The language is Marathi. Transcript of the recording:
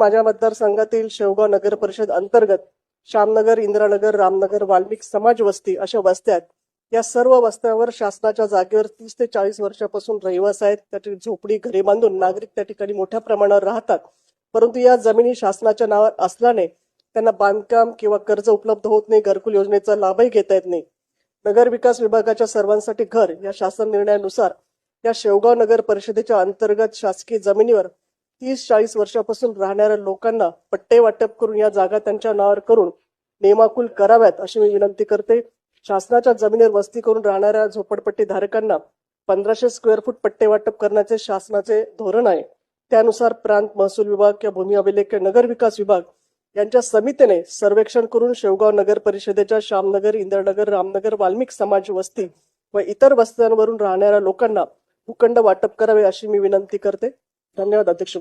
माझ्या मतदारसंघातील शेवगाव नगर परिषद अंतर्गत श्यामनगर इंदिरानगर रामनगर वाल्मिक समाज वस्ती अशा वस्त्या या सर्व वस्त्यावर शासनाच्या जागेवर तीस ते चाळीस वर्षापासून रहिवास आहेत. त्या झोपडी घरे बांधून नागरिक त्या ठिकाणी मोठ्या प्रमाणावर राहतात. परंतु या जमिनी शासनाच्या नावावर असल्याने त्यांना बांधकाम किंवा कर्ज उपलब्ध होत नाही. घरकुल योजनेचा लाभही घेता येत नाही. नगर विकास विभागाच्या सर्वांसाठी घर या शासन निर्णयानुसार या शेवगाव नगर परिषदेच्या अंतर्गत शासकीय जमिनीवर तीस चाळीस वर्षापासून राहणाऱ्या लोकांना पट्टे वाटप करून या जागा त्यांच्या नावावर करून नेमाकुल कराव्यात अशी मी विनंती करते. शासनाच्या जमिनीवर वस्ती करून राहणाऱ्या झोपडपट्टी धारकांना पंधराशे स्क्वेअर फूट पट्टे वाटप करण्याचे शासनाचे धोरण आहे. त्यानुसार प्रांत महसूल विभाग किंवा भूमी अभिलेख नगर विकास विभाग यांच्या समितीने सर्वेक्षण करून शेवगाव नगर परिषदेच्या श्यामनगर इंद्रनगर रामनगर वाल्मिक समाज वस्ती व इतर वस्त्यांवरून राहणाऱ्या लोकांना भूखंड वाटप करावे अशी मी विनंती करते. धन्यवाद अध्यक्ष